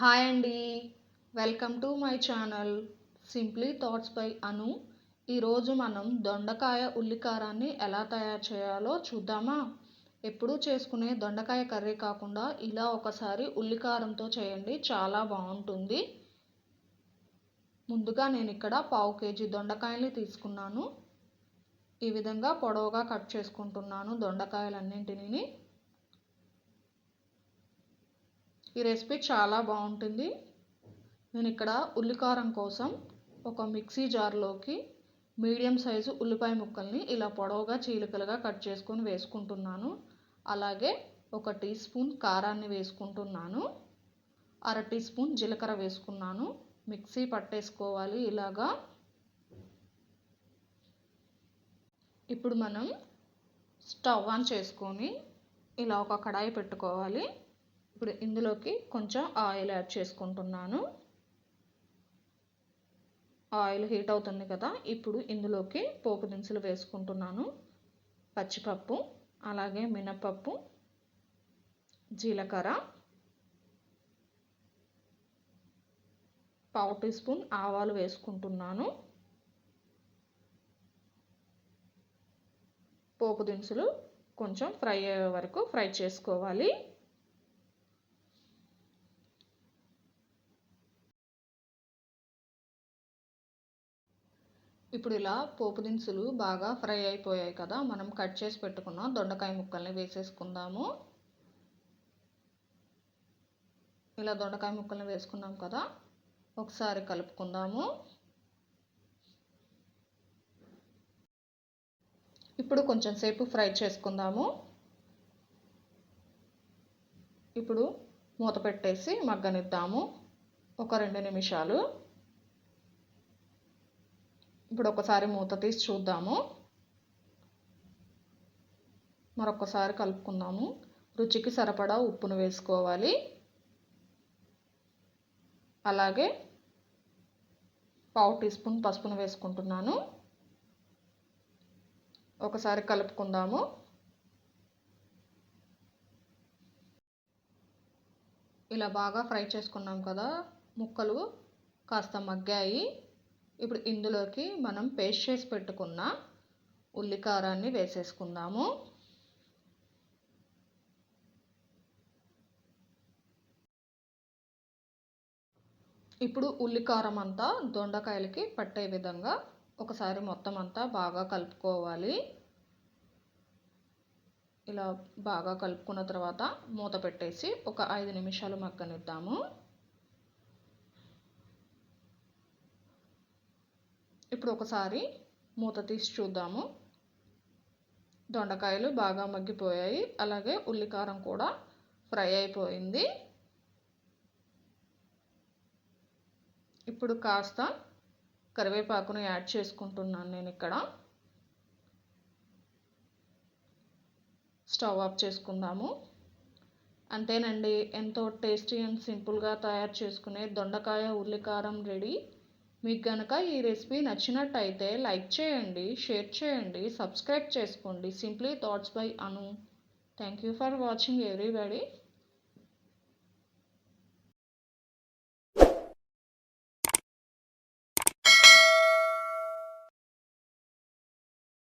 Hi అండి. Welcome to my channel simply thoughts by Anu. ఈరోజు మనం దొండకాయ ఉల్లికారాన్ని ఎలా తయారు చేయాలో చూద్దామా? ఎప్పుడూ చేసుకునే దొండకాయ కర్రీ కాకుండా ఇలా ఒకసారి ఉల్లికారంతో చేయండి చాలా బాగుంటుంది. ముందుగా నేను ఇక్కడ పావు కేజీ దొండకాయల్ని తీసుకున్నాను. ఈ విధంగా పొడవుగా కట్ చేసుకుంటున్నాను దొండకాయలన్నింటినీ. ఈ రెసిపీ చాలా బాగుంటుంది. నేను ఇక్కడ ఉల్లికారం కోసం ఒక మిక్సీ జార్లోకి మీడియం సైజు ఉల్లిపాయ ముక్కల్ని ఇలా పొడవుగా చీలికలుగా కట్ చేసుకొని వేసుకుంటున్నాను. అలాగే ఒక టీ స్పూన్ కారాన్ని వేసుకుంటున్నాను. అర టీ స్పూన్ జీలకర్ర వేసుకున్నాను. మిక్సీ పట్టేసుకోవాలి ఇలాగా. ఇప్పుడు మనం స్టవ్ ఆన్ చేసుకొని ఇలా ఒక కడాయి పెట్టుకోవాలి. ఇప్పుడు ఇందులోకి కొంచెం ఆయిల్ యాడ్ చేసుకుంటున్నాను. ఆయిల్ హీట్ అవుతుంది కదా ఇప్పుడు ఇందులోకి పోపు దినుసులు వేసుకుంటున్నాను. పచ్చిపప్పు అలాగే మినపప్పు జీలకర్ర పావు టీ స్పూన్ ఆవాలు వేసుకుంటున్నాను. పోపు దినుసులు కొంచెం ఫ్రై అయ్యే వరకు ఫ్రై చేసుకోవాలి. ఇప్పుడు ఇలా పోపు దినుసులు బాగా ఫ్రై అయిపోయాయి కదా మనం కట్ చేసి పెట్టుకున్న దొండకాయ ముక్కల్ని వేసేసుకుందాము. ఇలా దొండకాయ ముక్కల్ని వేసుకున్నాం కదా ఒకసారి కలుపుకుందాము. ఇప్పుడు కొంచెం సేపు ఫ్రై చేసుకుందాము. ఇప్పుడు మూత పెట్టేసి మగ్గనిద్దాము. ఒక రెండు నిమిషాలు. ఇప్పుడు ఒకసారి మూత తీసి చూద్దాము. మరొకసారి కలుపుకుందాము. రుచికి సరిపడా ఉప్పును వేసుకోవాలి. అలాగే పావు టీ స్పూన్ పసుపును వేసుకుంటున్నాను. ఒకసారి కలుపుకుందాము. ఇలా బాగా ఫ్రై చేసుకున్నాం కదా ముక్కలు కాస్త మగ్గాయి. ఇప్పుడు ఇందులోకి మనం పేస్ట్ చేసి పెట్టుకున్న ఉల్లికారాన్ని వేసేసుకుందాము. ఇప్పుడు ఉల్లికారం అంతా దొండకాయలకి పట్టే విధంగా ఒకసారి మొత్తం అంతా బాగా కలుపుకోవాలి. ఇలా బాగా కలుపుకున్న తర్వాత మూత పెట్టేసి ఒక ఐదు నిమిషాలు మగ్గనిద్దాము. ఇప్పుడు ఒకసారి మూత తీసి చూద్దాము. దొండకాయలు బాగా మగ్గిపోయాయి. అలాగే ఉల్లికారం కూడా ఫ్రై అయిపోయింది. ఇప్పుడు కాస్త కరివేపాకును యాడ్ చేసుకుంటున్నాను నేను ఇక్కడ. స్టవ్ ఆఫ్ చేసుకుందాము. అంతేనండి ఎంతో టేస్టీ అండ్ సింపుల్గా తయారు చేసుకునే దొండకాయ ఉల్లికారం రెడీ. మీకు కనుక ఈ రెసిపీ నచ్చినట్టయితే లైక్ చేయండి షేర్ చేయండి సబ్స్క్రైబ్ చేసుకోండి. Simply thoughts by Anu. Thank you for watching everybody.